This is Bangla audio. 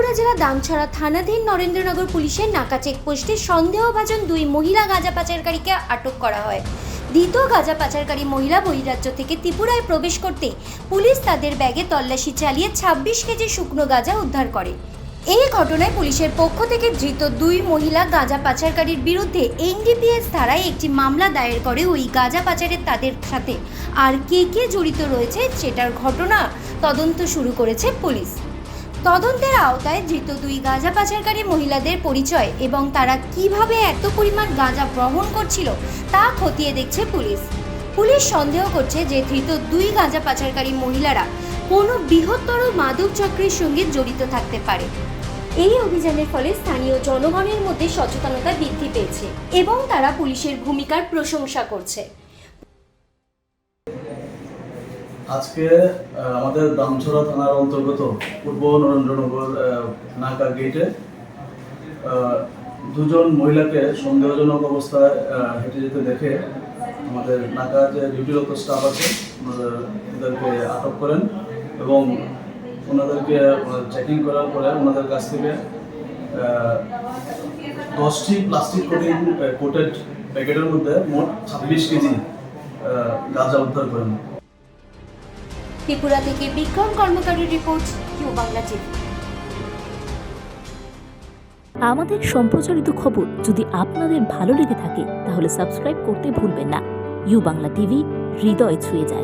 বাঁকুড়া জেলা দামছড়া থানাধীন নরেন্দ্রনগর পুলিশের নাকা চেকপোস্টে সন্দেহভাজন দুই মহিলা গাঁজা পাচারকারীকে আটক করা হয়। ধৃত গাঁজা পাচারকারী মহিলা বহিরাজ্য থেকে ত্রিপুরায় প্রবেশ করতে পুলিশ তাদের ব্যাগে তল্লাশি চালিয়ে ছাব্বিশ কেজি শুকনো গাঁজা উদ্ধার করে। এই ঘটনায় পুলিশের পক্ষ থেকে ধৃত দুই মহিলা গাঁজা পাচারকারীর বিরুদ্ধে এনডিপিএস ধারায় একটি মামলা দায়ের করে ওই গাঁজা পাচারের তাদের সাথে আর কে কে জড়িত রয়েছে সেটার ঘটনা তদন্ত শুরু করেছে পুলিশ। তদন্তের আওতায় ধৃত দুই গাঁজা পাচারকারী মহিলাদের পরিচয় এবং তারা কীভাবে এত পরিমাণ গাঁজা গ্রহণ করছিল তা খতিয়ে দেখছে পুলিশ। পুলিশ সন্দেহ করছে যে ধৃত দুই গাঁজা পাচারকারী মহিলারা কোনো বৃহত্তর মাদক চক্রের সঙ্গে জড়িত থাকতে পারে। এই অভিযানের ফলে স্থানীয় জনগণের মধ্যে সচেতনতা বৃদ্ধি পেয়েছে এবং তারা পুলিশের ভূমিকার প্রশংসা করছে। আজকে আমাদের দামছড়া থানার অন্তর্গত পূর্ব নরেন্দ্রনগর নাকা গেটে দুজন মহিলাকে সন্দেহজনক অবস্থায় হেঁটে যেতে দেখে আমাদের নাকা যে ডিউটিরত স্টাফ আছে, ওনাদের ওদেরকে আটক করেন এবং ওনাদেরকে চেকিং করার পরে ওনাদের কাছ থেকে দশটি প্লাস্টিক কোটিং কোটেড প্যাকেটের মধ্যে মোট ছাব্বিশ কেজি গাঁজা উদ্ধার করেন। ত্রিপুরা থেকে বিক্রম কর্মকারীর রিপোর্ট কিউ বাংলা টিভি। আমাদের সম্প্রচারিত খবর যদি আপনাদের ভালো লেগে থাকে, তাহলে সাবস্ক্রাইব করতে ভুলবেন না। ইউ বাংলা টিভি, হৃদয় ছুঁয়ে যায়।